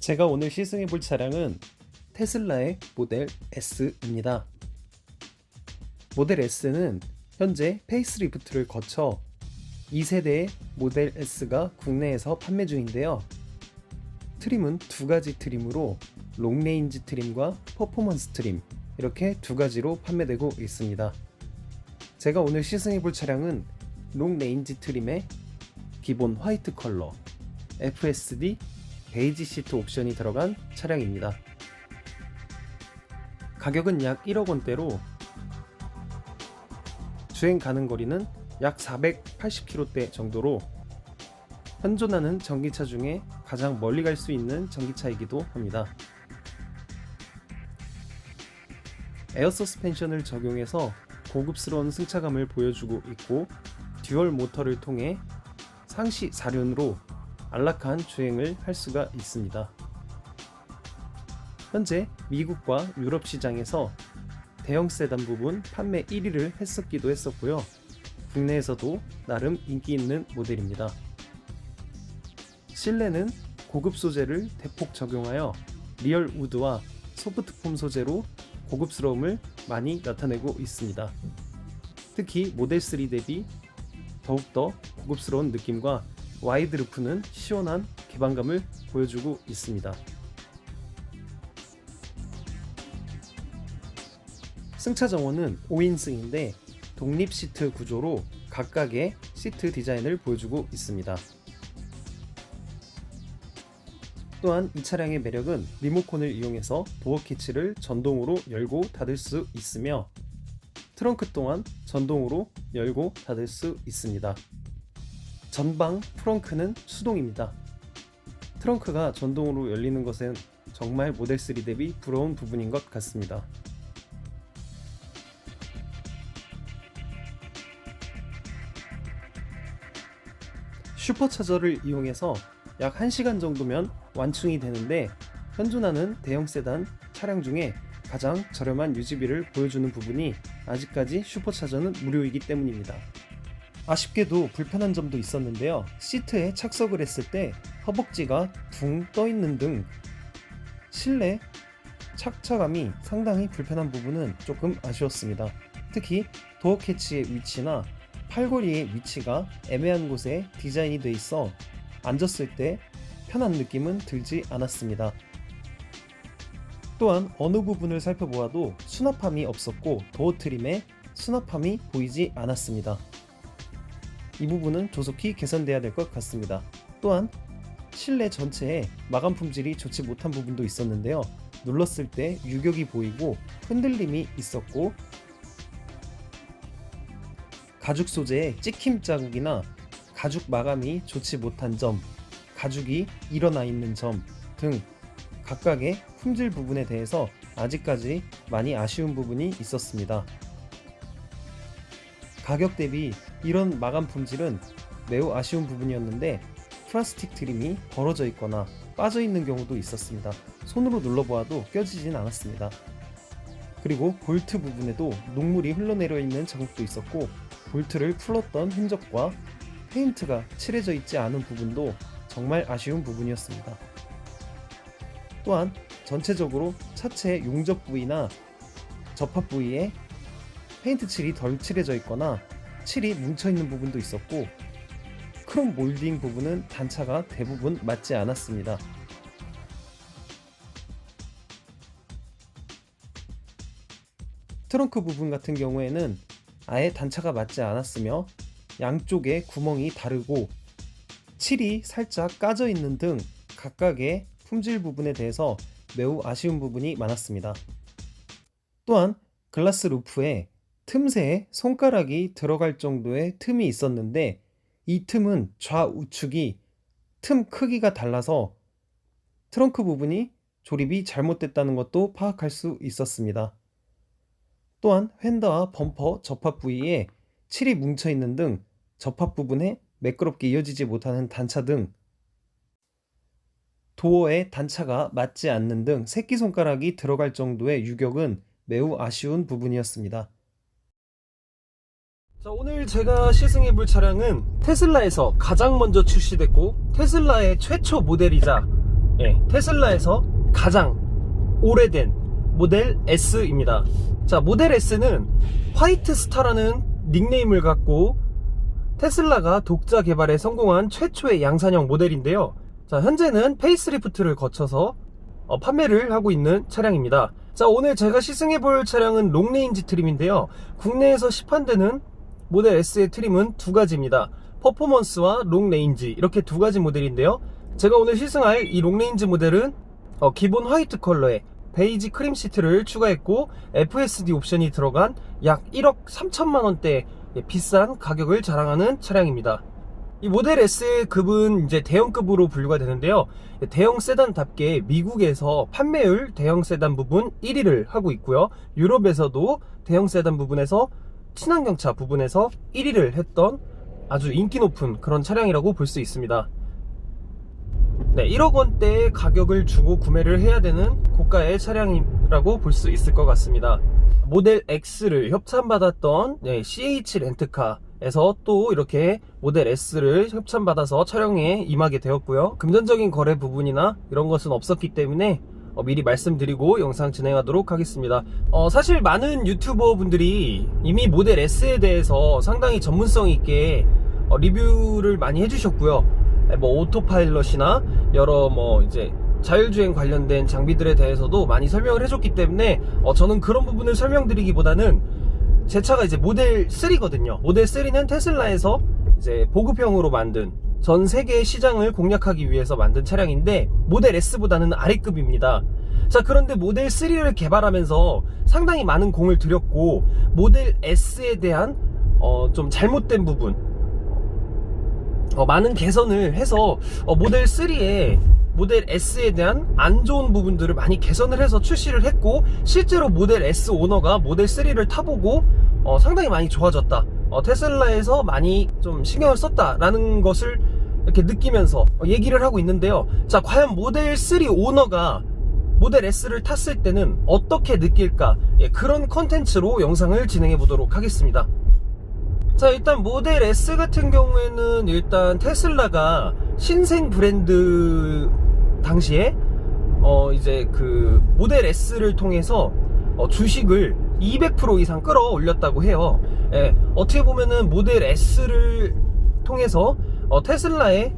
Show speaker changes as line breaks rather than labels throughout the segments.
제가 오늘 시승해 볼 차량은 테슬라의 모델 S입니다. 모델 S는 현재 페이스리프트를 거쳐 2세대의 모델 S가 국내에서 판매 중인데요. 트림은 두 가지 트림으로 롱레인지 트림과 퍼포먼스 트림 이렇게 두 가지로 판매되고 있습니다. 제가 오늘 시승해 볼 차량은 롱레인지 트림의 기본 화이트 컬러 FSD 베이지 시트 옵션이 들어간 차량입니다. 가격은 약 1억 원대로 주행 가능 거리는 약 480km 정도로 현존하는 전기차 중에 가장 멀리 갈 수 있는 전기차이기도 합니다. 에어 서스펜션을 적용해서 고급스러운 승차감을 보여주고 있고 듀얼 모터를 통해 상시 4륜으로 안락한 주행을 할 수가 있습니다. 현재 미국과 유럽 시장에서 대형 세단 부분 판매 1위를 했었기도 했었고요. 국내에서도 나름 인기 있는 모델입니다. 실내는 고급 소재를 대폭 적용하여 리얼 우드와 소프트 폼 소재로 고급스러움을 많이 나타내고 있습니다. 특히 모델 3 대비 더욱더 고급스러운 느낌과 와이드 루프는 시원한 개방감을 보여주고 있습니다. 승차 정원은 5인승인데 독립 시트 구조로 각각의 시트 디자인을 보여주고 있습니다. 또한 이 차량의 매력은 리모컨을 이용해서 도어 키치를 전동으로 열고 닫을 수 있으며 트렁크 또한 전동으로 열고 닫을 수 있습니다. 전방 트렁크는 수동입니다. 트렁크가 전동으로 열리는 것은 정말 모델 3 대비 부러운 부분인 것 같습니다. 슈퍼차저를 이용해서 약 1시간 정도면 완충이 되는데 현존하는 대형 세단 차량 중에 가장 저렴한 유지비를 보여주는 부분이 아직까지 슈퍼차저는 무료이기 때문입니다. 아쉽게도 불편한 점도 있었는데요. 시트에 착석을 했을 때 허벅지가 둥 떠 있는 등 실내 착차감이 상당히 불편한 부분은 조금 아쉬웠습니다. 특히 도어 캐치의 위치나 팔걸이의 위치가 애매한 곳에 디자인이 돼 있어 앉았을 때 편한 느낌은 들지 않았습니다. 또한 어느 부분을 살펴보아도 수납함이 없었고 도어 트림에 수납함이 보이지 않았습니다. 이 부분은 조속히 개선돼야 될 것 같습니다. 또한 실내 전체에 마감 품질이 좋지 못한 부분도 있었는데요. 눌렀을 때 유격이 보이고 흔들림이 있었고 가죽 소재의 찍힘 자국이나 가죽 마감이 좋지 못한 점, 가죽이 일어나 있는 점 등 각각의 품질 부분에 대해서 아직까지 많이 아쉬운 부분이 있었습니다. 가격 대비 이런 마감 품질은 매우 아쉬운 부분이었는데 플라스틱 트림이 벌어져 있거나 빠져 있는 경우도 있었습니다. 손으로 눌러보아도 껴지진 않았습니다. 그리고 볼트 부분에도 녹물이 흘러내려 있는 자국도 있었고 볼트를 풀었던 흔적과 페인트가 칠해져 있지 않은 부분도 정말 아쉬운 부분이었습니다. 또한 전체적으로 차체의 용접 부위나 접합 부위에 페인트 칠이 덜 칠해져 있거나 칠이 뭉쳐 있는 부분도 있었고 크롬 몰딩 부분은 단차가 대부분 맞지 않았습니다. 트렁크 부분 같은 경우에는 아예 단차가 맞지 않았으며 양쪽에 구멍이 다르고 칠이 살짝 까져 있는 등 각각의 품질 부분에 대해서 매우 아쉬운 부분이 많았습니다. 또한 글라스 루프에 틈새에 손가락이 들어갈 정도의 틈이 있었는데 이 틈은 좌우측이 틈 크기가 달라서 트렁크 부분이 조립이 잘못됐다는 것도 파악할 수 있었습니다. 또한 휀더와 범퍼 접합 부위에 칠이 뭉쳐 있는 등 접합 부분에 매끄럽게 이어지지 못하는 단차 등 도어의 단차가 맞지 않는 등 새끼손가락이 들어갈 정도의 유격은 매우 아쉬운 부분이었습니다. 자, 오늘 제가 시승해 볼 차량은 테슬라에서 가장 먼저 출시됐고 테슬라의 최초 모델이자
예, 테슬라에서 가장 오래된 모델 S입니다. 자, 모델 S는 화이트 스타라는 닉네임을 갖고 테슬라가 독자 개발에 성공한 최초의 양산형 모델인데요. 자, 현재는 페이스리프트를 거쳐서 어, 판매를 하고 있는 차량입니다. 자, 오늘 제가 시승해 볼 차량은 롱레인지 트림인데요. 국내에서 시판되는 모델 S의 트림은 두 가지입니다. 퍼포먼스와 롱레인지 이렇게 두 가지 모델인데요. 제가 오늘 시승할 이 롱레인지 모델은 어, 기본 화이트 컬러에 베이지 크림 시트를 추가했고 FSD 옵션이 들어간 약 1억 3천만 원대 비싼 가격을 자랑하는 차량입니다. 이 모델 S의 급은 이제 대형급으로 분류가 되는데요. 대형 세단답게 미국에서 판매율 대형 세단 부분 1위를 하고 있고요. 유럽에서도 대형 세단 부분에서 친환경차 부분에서 1위를 했던 아주 인기 높은 그런 차량이라고 볼 수 있습니다. 네, 1억 원대의 가격을 주고 구매를 해야 되는 고가의 차량이라고 볼 수 있을 것 같습니다. 모델 X를 협찬받았던 네, CH 렌트카에서 또 이렇게 모델 S를 협찬받아서 촬영에 임하게 되었고요. 금전적인 거래 부분이나 이런 것은 없었기 때문에 어, 미리 말씀드리고 영상 진행하도록 하겠습니다. 어, 사실 많은 유튜버 분들이 이미 모델 S에 대해서 상당히 전문성 있게 어, 리뷰를 많이 해주셨고요. 네, 뭐 오토파일럿이나 여러 뭐 이제 자율주행 관련된 장비들에 대해서도 많이 설명을 해줬기 때문에 어, 저는 그런 부분을 설명드리기보다는 제 차가 이제 모델 3거든요. 모델 3는 테슬라에서 이제 보급형으로 만든 전 세계 시장을 공략하기 위해서 만든 차량인데 모델 S보다는 아래급입니다. 자 그런데 모델 3를 개발하면서 상당히 많은 공을 들였고 모델 S에 대한 어, 좀 잘못된 부분 어, 많은 개선을 해서 어, 모델 3에 모델 S에 대한 안 좋은 부분들을 많이 개선을 해서 출시를 했고 실제로 모델 S 오너가 모델 3를 타보고 어, 상당히 많이 좋아졌다. 어, 테슬라에서 많이 좀 신경을 썼다라는 것을 이렇게 느끼면서 어, 얘기를 하고 있는데요. 자, 과연 모델 3 오너가 모델 S를 탔을 때는 어떻게 느낄까? 예, 그런 컨텐츠로 영상을 진행해 보도록 하겠습니다. 자 일단 모델 S 같은 경우에는 일단 테슬라가 신생 브랜드 당시에 어 이제 그 모델 S를 통해서 어 주식을 200% 이상 끌어올렸다고 해요. 예, 어떻게 보면은 모델 S를 통해서 어 테슬라의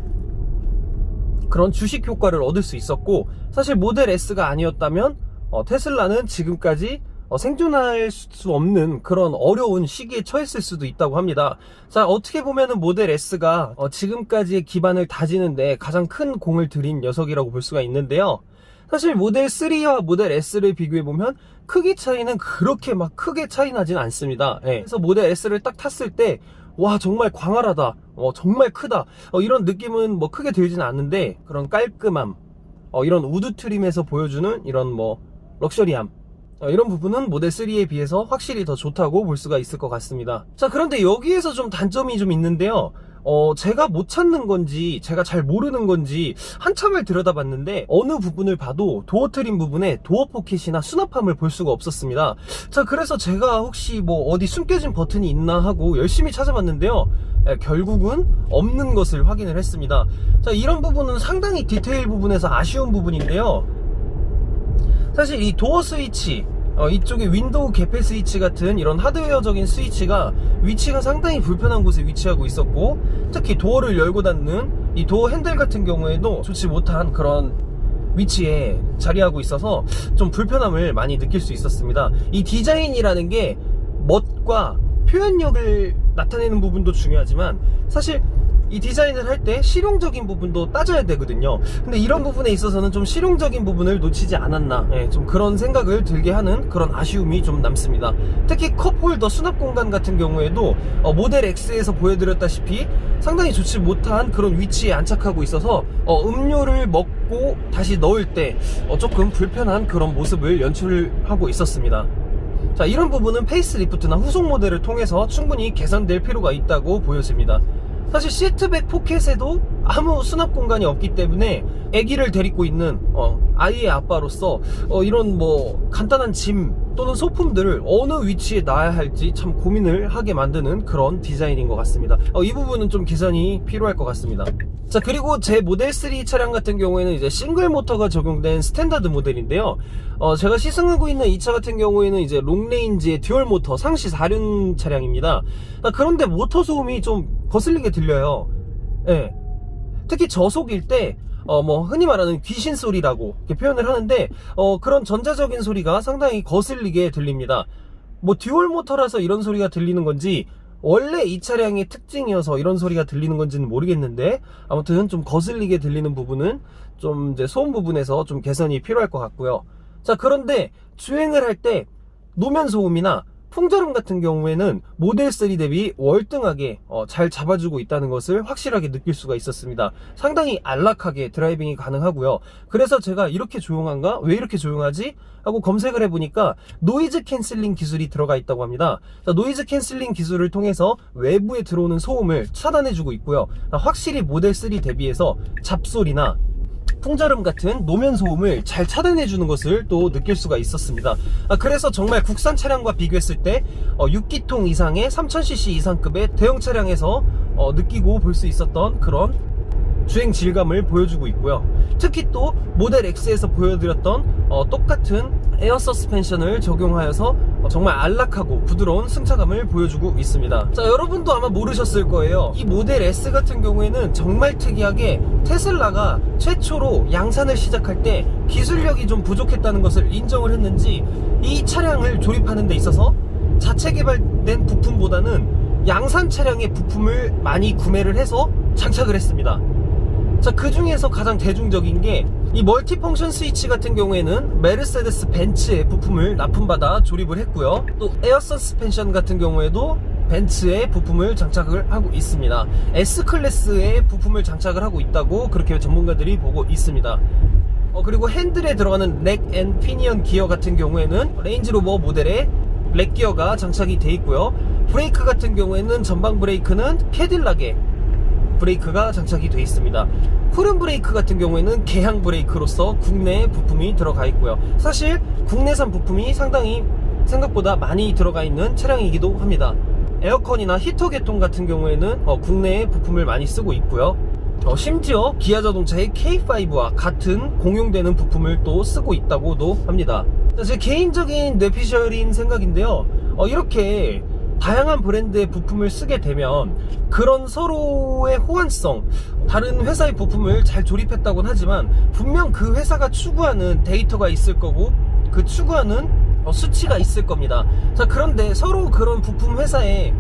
그런 주식 효과를 얻을 수 있었고 사실 모델 S가 아니었다면 어 테슬라는 지금까지 어, 생존할 수 없는 그런 어려운 시기에 처했을 수도 있다고 합니다. 자, 어떻게 보면은 모델 S가 어, 지금까지의 기반을 다지는데 가장 큰 공을 들인 녀석이라고 볼 수가 있는데요. 사실 모델 3와 모델 S를 비교해 보면 크기 차이는 그렇게 막 크게 차이 나진 않습니다. 예. 그래서 모델 S를 딱 탔을 때 와 정말 광활하다, 어, 정말 크다 어, 이런 느낌은 뭐 크게 들지는 않는데 그런 깔끔함, 어, 이런 우드 트림에서 보여주는 이런 뭐 럭셔리함 어, 이런 부분은 모델 3에 비해서 확실히 더 좋다고 볼 수가 있을 것 같습니다. 자, 그런데 여기에서 좀 단점이 좀 있는데요. 어, 제가 못 찾는 건지, 제가 잘 모르는 건지, 한참을 들여다봤는데, 어느 부분을 봐도 도어 트림 부분에 도어 포켓이나 수납함을 볼 수가 없었습니다. 자, 그래서 제가 혹시 뭐 어디 숨겨진 버튼이 있나 하고 열심히 찾아봤는데요. 예, 결국은 없는 것을 확인을 했습니다. 자, 이런 부분은 상당히 디테일 부분에서 아쉬운 부분인데요. 사실 이 도어 스위치 어, 이쪽에 윈도우 개폐 스위치 같은 이런 하드웨어적인 스위치가 위치가 상당히 불편한 곳에 위치하고 있었고 특히 도어를 열고 닫는 이 도어 핸들 같은 경우에도 좋지 못한 그런 위치에 자리하고 있어서 좀 불편함을 많이 느낄 수 있었습니다. 이 디자인이라는 게 멋과 표현력을 나타내는 부분도 중요하지만 사실 이 디자인을 할 때 실용적인 부분도 따져야 되거든요. 근데 이런 부분에 있어서는 좀 실용적인 부분을 놓치지 않았나, 예, 좀 그런 생각을 들게 하는 그런 아쉬움이 좀 남습니다. 특히 컵홀더 수납 공간 같은 경우에도 어, 모델 X에서 보여드렸다시피 상당히 좋지 못한 그런 위치에 안착하고 있어서 어, 음료를 먹고 다시 넣을 때 어, 조금 불편한 그런 모습을 연출하고 있었습니다. 자, 이런 부분은 페이스리프트나 후속 모델을 통해서 충분히 개선될 필요가 있다고 보여집니다. 사실 시트백 포켓에도 아무 수납 공간이 없기 때문에 아기를 데리고 있는 어, 아이의 아빠로서 어, 이런 뭐 간단한 짐 또는 소품들을 어느 위치에 놔야 할지 참 고민을 하게 만드는 그런 디자인인 것 같습니다. 어, 이 부분은 좀 개선이 필요할 것 같습니다. 자 그리고 제 모델 3 차량 같은 경우에는 이제 싱글 모터가 적용된 스탠다드 모델인데요. 어, 제가 시승하고 있는 이 차 같은 경우에는 이제 롱레인지의 듀얼 모터 상시 4륜 차량입니다. 아, 그런데 모터 소음이 좀 거슬리게 들려요. 예. 특히 저속일 때, 어, 뭐, 흔히 말하는 귀신 소리라고 표현을 하는데, 어, 그런 전자적인 소리가 상당히 거슬리게 들립니다. 뭐, 듀얼 모터라서 이런 소리가 들리는 건지, 원래 이 차량의 특징이어서 이런 소리가 들리는 건지는 모르겠는데, 아무튼 좀 거슬리게 들리는 부분은 좀 이제 소음 부분에서 좀 개선이 필요할 것 같고요. 자, 그런데 주행을 할 때 노면 소음이나 풍절음 같은 경우에는 모델 3 대비 월등하게 어, 잘 잡아주고 있다는 것을 확실하게 느낄 수가 있었습니다. 상당히 안락하게 드라이빙이 가능하고요. 그래서 제가 이렇게 조용한가? 왜 이렇게 조용하지? 하고 검색을 해보니까 노이즈 캔슬링 기술이 들어가 있다고 합니다. 자, 노이즈 캔슬링 기술을 통해서 외부에 들어오는 소음을 차단해주고 있고요. 아, 확실히 모델 3 대비해서 잡소리나 풍절음 같은 노면 소음을 잘 차단해 주는 것을 또 느낄 수가 있었습니다. 아, 그래서 정말 국산 차량과 비교했을 때 어, 6기통 이상의 3000cc 이상급의 대형 차량에서 어, 느끼고 볼 수 있었던 그런 주행 질감을 보여주고 있고요. 특히 또 모델 X에서 보여드렸던 어, 똑같은 에어 서스펜션을 적용하여서 어, 정말 안락하고 부드러운 승차감을 보여주고 있습니다. 자, 여러분도 아마 모르셨을 거예요. 이 모델 S 같은 경우에는 정말 특이하게 테슬라가 최초로 양산을 시작할 때 기술력이 좀 부족했다는 것을 인정을 했는지 이 차량을 조립하는 데 있어서 자체 개발된 부품보다는 양산 차량의 부품을 많이 구매를 해서 장착을 했습니다. 자, 그 중에서 가장 대중적인 게 이 멀티펑션 스위치 같은 경우에는 메르세데스 벤츠의 부품을 납품받아 조립을 했고요. 또 에어 서스펜션 같은 경우에도 벤츠의 부품을 장착을 하고 있습니다. S클래스의 부품을 장착을 하고 있다고 그렇게 전문가들이 보고 있습니다. 어, 그리고 핸들에 들어가는 렉 앤 피니언 기어 같은 경우에는 레인지로버 모델의 렉 기어가 장착이 돼 있고요. 브레이크 같은 경우에는 전방 브레이크는 캐딜락의 브레이크가 장착이 되어 있습니다. 후륜 브레이크 같은 경우에는 개항 브레이크로서 국내 부품이 들어가 있고요. 사실 국내산 부품이 상당히 생각보다 많이 들어가 있는 차량이기도 합니다. 에어컨이나 히터 계통 같은 경우에는 어, 국내에 부품을 많이 쓰고 있고요. 어, 심지어 기아 자동차의 K5와 같은 공용되는 부품을 또 쓰고 있다고도 합니다. 제 개인적인 뇌피셜인 생각인데요. 어, 이렇게 다양한 브랜드의 부품을 쓰게 되면 그런 서로의 호환성, 다른 회사의 부품을 잘 조립했다곤 하지만 분명 그 회사가 추구하는 데이터가 있을 거고 그 추구하는 어, 수치가 있을 겁니다. 자, 그런데 서로 그런 부품 회사에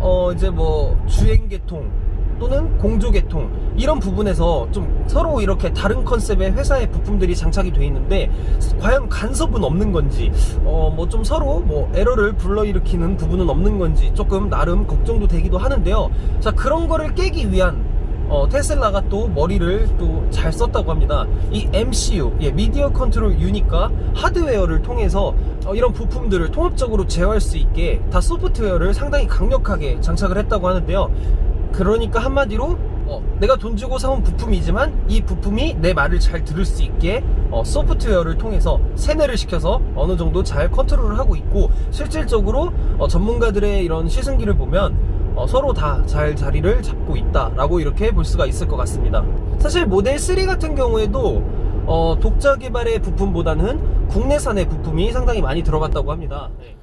어, 이제 뭐 주행 계통 또는 공조계통 이런 부분에서 좀 서로 이렇게 다른 컨셉의 회사의 부품들이 장착이 돼 있는데 과연 간섭은 없는 건지 어 뭐 좀 서로 뭐 에러를 불러일으키는 부분은 없는 건지 조금 나름 걱정도 되기도 하는데요 자 그런 거를 깨기 위한 어, 테슬라가 또 머리를 또 잘 썼다고 합니다. 이 MCU, 예, 미디어 컨트롤 유닛과 하드웨어를 통해서 어, 이런 부품들을 통합적으로 제어할 수 있게 다 소프트웨어를 상당히 강력하게 장착을 했다고 하는데요. 그러니까 한마디로 어, 내가 돈 주고 사온 부품이지만 이 부품이 내 말을 잘 들을 수 있게 어, 소프트웨어를 통해서 세뇌를 시켜서 어느 정도 잘 컨트롤을 하고 있고 실질적으로 어, 전문가들의 이런 시승기를 보면 어, 서로 다 잘 자리를 잡고 있다라고 이렇게 볼 수가 있을 것 같습니다. 사실 모델 3 같은 경우에도 어, 독자 개발의 부품보다는 국내산의 부품이 상당히 많이 들어갔다고 합니다. 네.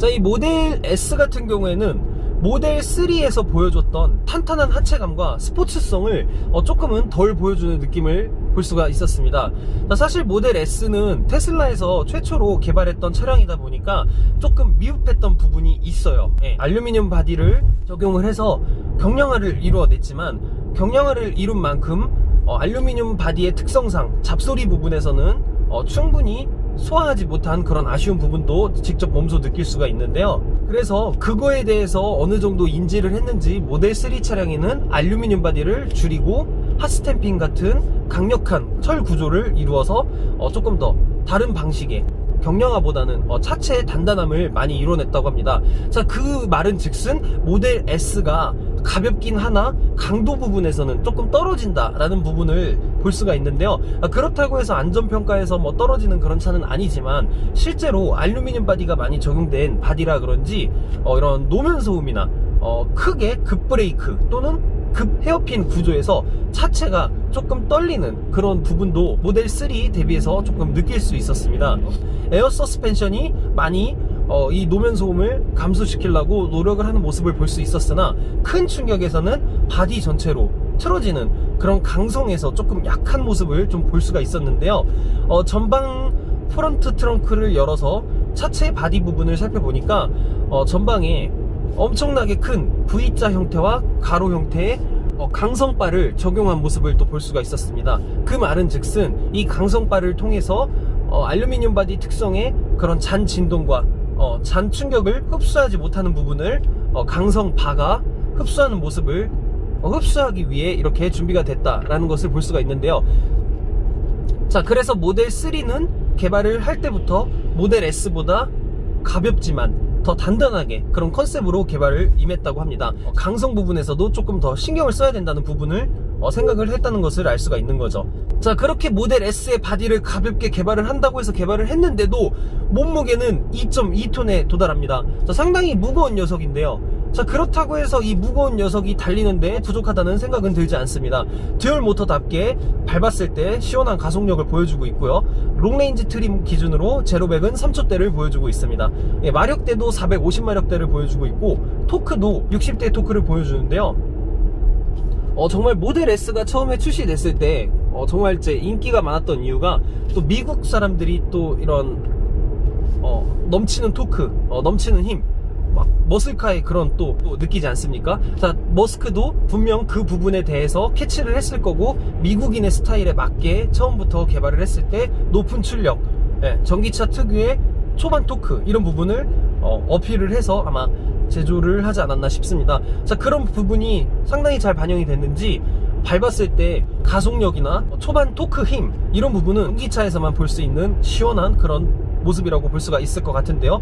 자, 이 모델 S 같은 경우에는 모델 3에서 보여줬던 탄탄한 하체감과 스포츠성을 어, 조금은 덜 보여주는 느낌을 볼 수가 있었습니다. 자, 사실 모델 S는 테슬라에서 최초로 개발했던 차량이다 보니까 조금 미흡했던 부분이 있어요. 예, 알루미늄 바디를 적용을 해서 경량화를 이루어냈지만 경량화를 이룬 만큼 어, 알루미늄 바디의 특성상 잡소리 부분에서는 어, 충분히 소화하지 못한 그런 아쉬운 부분도 직접 몸소 느낄 수가 있는데요. 그래서 그거에 대해서 어느 정도 인지를 했는지 모델 3 차량에는 알루미늄 바디를 줄이고 핫스탬핑 같은 강력한 철 구조를 이루어서 어, 조금 더 다른 방식의 경량화보다는 어, 차체의 단단함을 많이 이뤄냈다고 합니다. 자, 그 말은 즉슨 모델 S가 가볍긴 하나 강도 부분에서는 조금 떨어진다라는 부분을 볼 수가 있는데요. 아, 그렇다고 해서 안전평가에서 뭐 떨어지는 그런 차는 아니지만 실제로 알루미늄 바디가 많이 적용된 바디라 그런지 어, 이런 노면 소음이나 어, 크게 급브레이크 또는 급 헤어핀 구조에서 차체가 조금 떨리는 그런 부분도 모델 3 대비해서 조금 느낄 수 있었습니다. 에어 서스펜션이 많이 어, 이 노면 소음을 감소시키려고 노력을 하는 모습을 볼 수 있었으나 큰 충격에서는 바디 전체로 틀어지는 그런 강성에서 조금 약한 모습을 좀 볼 수가 있었는데요. 어, 전방 프런트 트렁크를 열어서 차체 바디 부분을 살펴보니까 어, 전방에 엄청나게 큰 V자 형태와 가로 형태의 어, 강성바를 적용한 모습을 또 볼 수가 있었습니다. 그 말은 즉슨 이 강성바를 통해서 어, 알루미늄 바디 특성의 그런 잔 진동과 어, 잔 충격을 흡수하지 못하는 부분을 어, 강성 바가 흡수하는 모습을 어, 흡수하기 위해 이렇게 준비가 됐다라는 것을 볼 수가 있는데요. 자, 그래서 모델 3는 개발을 할 때부터 모델 S보다 가볍지만 더 단단하게 그런 컨셉으로 개발을 임했다고 합니다. 어, 강성 부분에서도 조금 더 신경을 써야 된다는 부분을 어, 생각을 했다는 것을 알 수가 있는 거죠. 자, 그렇게 모델 S의 바디를 가볍게 개발을 한다고 해서 개발을 했는데도 몸무게는 2.2톤에 도달합니다. 자, 상당히 무거운 녀석인데요. 자, 그렇다고 해서 이 무거운 녀석이 달리는데 부족하다는 생각은 들지 않습니다. 듀얼 모터답게 밟았을 때 시원한 가속력을 보여주고 있고요. 롱레인지 트림 기준으로 제로백은 3초대를 보여주고 있습니다. 예, 마력대도 450마력대를 보여주고 있고 토크도 60대 토크를 보여주는데요. 어, 정말 모델 S가 처음에 출시됐을 때 어, 정말 제 인기가 많았던 이유가 또 미국 사람들이 또 이런 어, 넘치는 토크, 어, 넘치는 힘, 막 머슬카의 그런 또, 또 느끼지 않습니까? 자, 머스크도 분명 그 부분에 대해서 캐치를 했을 거고 미국인의 스타일에 맞게 처음부터 개발을 했을 때 높은 출력, 예, 전기차 특유의 초반 토크 이런 부분을 어, 어필을 해서 아마 제조를 하지 않았나 싶습니다. 자, 그런 부분이 상당히 잘 반영이 됐는지 밟았을 때 가속력이나 초반 토크 힘 이런 부분은 전기차에서만 볼 수 있는 시원한 그런 모습이라고 볼 수가 있을 것 같은데요.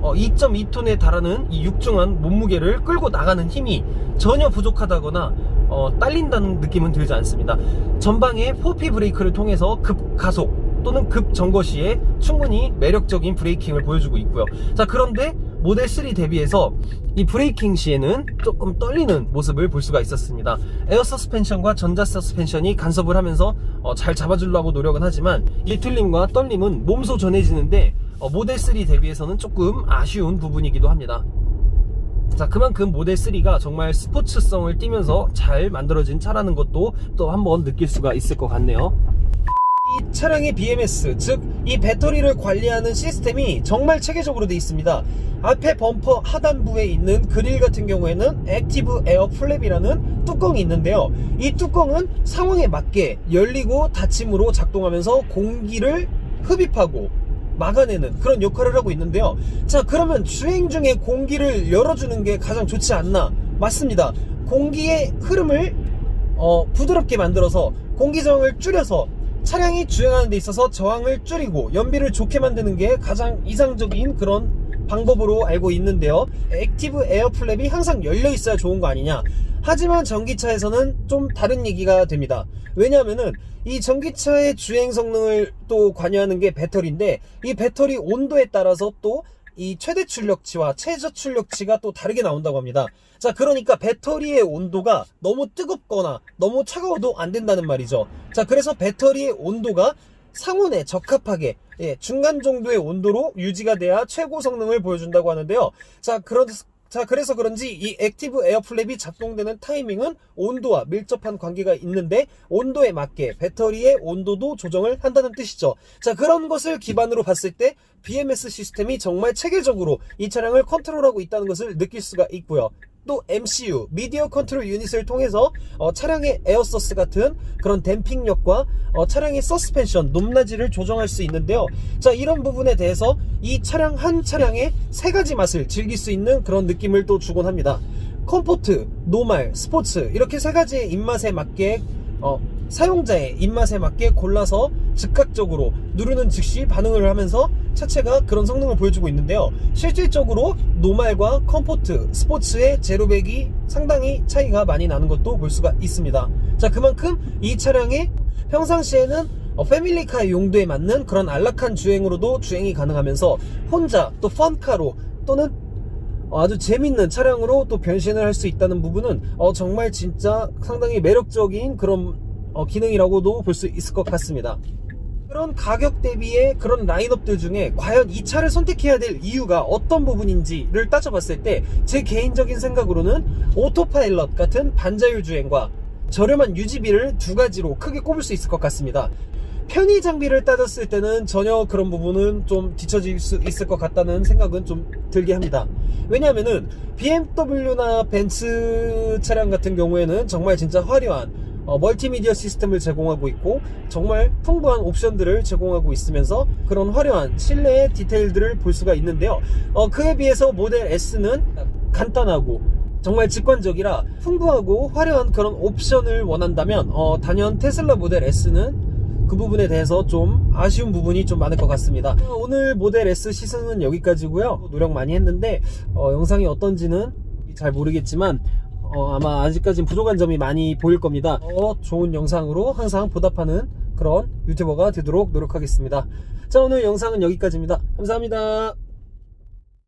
어, 2.2톤에 달하는 이 육중한 몸무게를 끌고 나가는 힘이 전혀 부족하다거나 어, 딸린다는 느낌은 들지 않습니다. 전방에 4P 브레이크를 통해서 급가속 또는 급정거 시에 충분히 매력적인 브레이킹을 보여주고 있고요. 자, 그런데 모델 3 대비해서 이 브레이킹 시에는 조금 떨리는 모습을 볼 수가 있었습니다. 에어 서스펜션과 전자 서스펜션이 간섭을 하면서 어, 잘 잡아주려고 노력은 하지만 이 틀림과 떨림은 몸소 전해지는데 어, 모델 3 대비해서는 조금 아쉬운 부분이기도 합니다. 자 그만큼 모델 3가 정말 스포츠성을 띠면서 잘 만들어진 차라는 것도 또 한번 느낄 수가 있을 것 같네요. 이 차량의 BMS, 즉 이 배터리를 관리하는 시스템이 정말 체계적으로 되어 있습니다. 앞에 범퍼 하단부에 있는 그릴 같은 경우에는 액티브 에어 플랩이라는 뚜껑이 있는데요. 이 뚜껑은 상황에 맞게 열리고 닫힘으로 작동하면서 공기를 흡입하고 막아내는 그런 역할을 하고 있는데요. 자, 그러면 주행 중에 공기를 열어주는 게 가장 좋지 않나? 맞습니다. 공기의 흐름을 어, 부드럽게 만들어서 공기 저항을 줄여서 차량이 주행하는 데 있어서 저항을 줄이고 연비를 좋게 만드는 게 가장 이상적인 그런 방법으로 알고 있는데요. 액티브 에어 플랩이 항상 열려 있어야 좋은 거 아니냐? 하지만 전기차에서는 좀 다른 얘기가 됩니다. 왜냐하면은 이 전기차의 주행 성능을 또 관여하는 게 배터리인데 이 배터리 온도에 따라서 또 이 최대 출력치와 최저 출력치가 또 다르게 나온다고 합니다. 자, 그러니까 배터리의 온도가 너무 뜨겁거나 너무 차가워도 안 된다는 말이죠. 자, 그래서 배터리의 온도가 상온에 적합하게 예, 중간 정도의 온도로 유지가 돼야 최고 성능을 보여준다고 하는데요. 자, 그런 자, 그래서 그런지 이 액티브 에어 플랩이 작동되는 타이밍은 온도와 밀접한 관계가 있는데 온도에 맞게 배터리의 온도도 조정을 한다는 뜻이죠. 자, 그런 것을 기반으로 봤을 때 BMS 시스템이 정말 체계적으로 이 차량을 컨트롤하고 있다는 것을 느낄 수가 있고요. 또 MCU, 미디어 컨트롤 유닛을 통해서 어, 차량의 에어서스 같은 그런 댐핑력과 어, 차량의 서스펜션, 높낮이를 조정할 수 있는데요. 자, 이런 부분에 대해서 이 차량 한 차량의 세 가지 맛을 즐길 수 있는 그런 느낌을 또 주곤 합니다. 컴포트, 노말, 스포츠 이렇게 세 가지의 입맛에 맞게 어, 사용자의 입맛에 맞게 골라서 즉각적으로 누르는 즉시 반응을 하면서 차체가 그런 성능을 보여주고 있는데요. 실질적으로 노말과 컴포트, 스포츠의 제로백이 상당히 차이가 많이 나는 것도 볼 수가 있습니다. 자, 그만큼 이 차량의 평상시에는 어, 패밀리카 용도에 맞는 그런 안락한 주행으로도 주행이 가능하면서 혼자 또 펀카로 또는 어, 아주 재밌는 차량으로 또 변신을 할 수 있다는 부분은 어, 정말 진짜 상당히 매력적인 그런 어, 기능이라고도 볼 수 있을 것 같습니다. 그런 가격 대비의 그런 라인업들 중에 과연 이 차를 선택해야 될 이유가 어떤 부분인지를 따져봤을 때 제 개인적인 생각으로는 오토파일럿 같은 반자율 주행과 저렴한 유지비를 두 가지로 크게 꼽을 수 있을 것 같습니다. 편의 장비를 따졌을 때는 전혀 그런 부분은 좀 뒤처질 수 있을 것 같다는 생각은 좀 들게 합니다. 왜냐하면은 BMW나 벤츠 차량 같은 경우에는 정말 진짜 화려한 어, 멀티미디어 시스템을 제공하고 있고 정말 풍부한 옵션들을 제공하고 있으면서 그런 화려한 실내의 디테일들을 볼 수가 있는데요. 어, 그에 비해서 모델 S는 간단하고 정말 직관적이라 풍부하고 화려한 그런 옵션을 원한다면 어, 단연 테슬라 모델 S는 그 부분에 대해서 좀 아쉬운 부분이 좀 많을 것 같습니다. 어, 오늘 모델 S 시승은 여기까지고요. 노력 많이 했는데 어, 영상이 어떤지는 잘 모르겠지만 어, 아마 아직까진 부족한 점이 많이 보일 겁니다. 어, 좋은 영상으로 항상 보답하는 그런 유튜버가 되도록 노력하겠습니다. 자 오늘 영상은 여기까지입니다. 감사합니다.